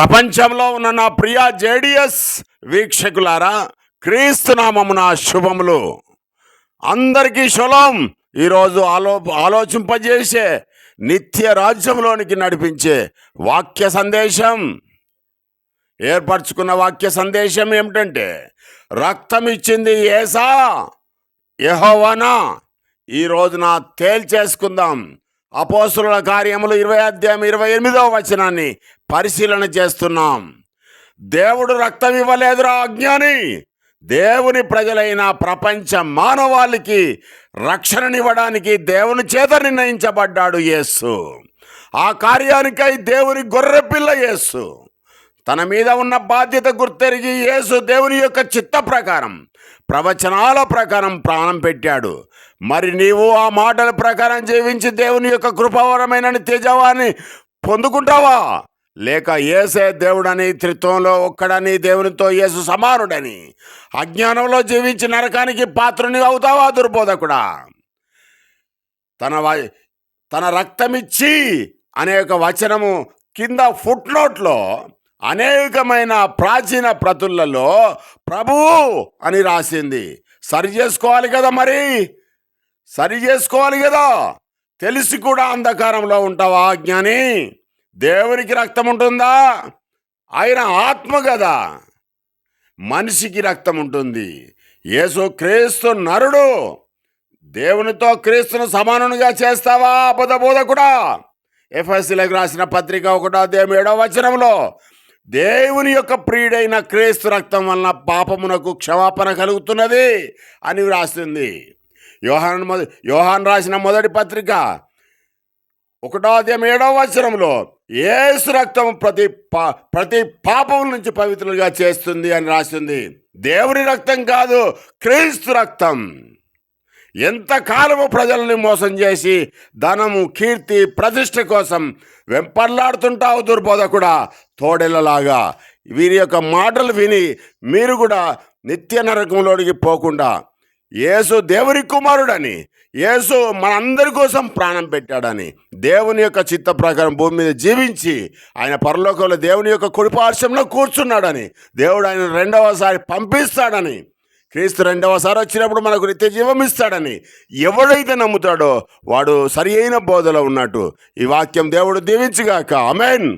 ప్రపంచంలో ఉన్న నా ప్రియ జేడిఎస్ వీక్షకులారా క్రీస్తునామమున శుభములు. అందరికీ శులం ఈరోజు ఆలో ఆలోచింపజేసే నిత్య రాజ్యంలోనికి నడిపించే వాక్య సందేశం. ఏర్పరచుకున్న వాక్య సందేశం ఏమిటంటే రక్తం ఇచ్చింది ఏసా యెహోవానా. ఈరోజు నా తేల్చేసుకుందాం. అపోసుల కార్యములు ఇరవై అధ్యాయం ఇరవై ఎనిమిదవ వచనాన్ని పరిశీలన చేస్తున్నాం. దేవుడు రక్తం ఇవ్వలేదురా అజ్ఞాని దేవుని ప్రజలైన ప్రపంచ మానవాళికి రక్షణనివ్వడానికి దేవుని చేత నిర్ణయించబడ్డాడు యేసు. ఆ కార్యానికై దేవుని గొర్రెపిల్ల యేసు. తన మీద ఉన్న బాధ్యత గుర్తెరిగి యేసు దేవుని యొక్క చిత్త ప్రకారం ప్రవచనాల ప్రకారం ప్రాణం పెట్టాడు. మరి నీవు ఆ మాటల ప్రకారం జీవించి దేవుని యొక్క కృపావరమైన తేజవాన్ని పొందుకుంటావా? లేక ఏసే దేవుడని త్రిత్వంలో ఒక్కడని దేవునితో యేసు సమానుడని అజ్ఞానంలో జీవించి నరకానికి పాత్రుని అవుతావా దుర్బోధకుడా? తన వ- తన రక్తమిచ్చి అనే ఒక వచనము కింద ఫుట్నోట్లో అనేకమైన ప్రాచీన ప్రతులలో ప్రభువు అని రాసింది. సరి చేసుకోవాలి కదా మరి? సరి చేసుకోవాలి కదా? తెలిసి కూడా అంధకారంలో ఉంటావా జ్ఞాని? దేవునికి రక్తం ఉంటుందా? ఆయన ఆత్మ కదా. మనిషికి రక్తం ఉంటుంది. యేసు క్రీస్తు నరుడు. దేవునితో క్రీస్తును సమానునిగా చేస్తావా? అబద్ధ బోధకుడా ఎఫ్ఎస్సీలకు రాసిన పత్రిక ఒకటో అధ్యాయం ఏడవ వచనంలో దేవుని యొక్క ప్రియుడైన క్రీస్తు రక్తం వలన పాపమునకు క్షమాపణ కలుగుతున్నది అని వ్రాస్తుంది యోహాన్ యోహాన్ రాసిన మొదటి పత్రిక ఒకటో అధ్యాయం ఏడవ వచనంలో ఏసు రక్తం ప్రతి పా ప్రతి పాపం నుంచి పవిత్రులుగా చేస్తుంది అని రాస్తుంది దేవుని రక్తం కాదు క్రీస్తు రక్తం. ఎంతకాలము ప్రజల్ని మోసం చేసి ధనము కీర్తి ప్రతిష్ట కోసం వెంపర్లాడుతుంటావు దుర్బోధకుడా తోడెలలాగా. వీరి యొక్క మాటలు విని మీరు కూడా నిత్య నరకంలోనికి పోకుండా యేసు దేవుని కుమారుడని యేసు మనందరి కోసం ప్రాణం పెట్టాడని దేవుని యొక్క చిత్త ప్రకారం భూమి మీద జీవించి ఆయన పరలోకంలో దేవుని యొక్క కుడిపార్శ్వంలో కూర్చున్నాడని దేవుడు ఆయన రెండవసారి పంపిస్తాడని క్రీస్తు రెండవసారి వచ్చినప్పుడు మనకు నిత్య జీవం ఇస్తాడని ఎవడైతే నమ్ముతాడో వాడు సరి అయిన బోధలో ఉన్నట్టు ఈ వాక్యం దేవుడు దీవించుగాక. అమెన్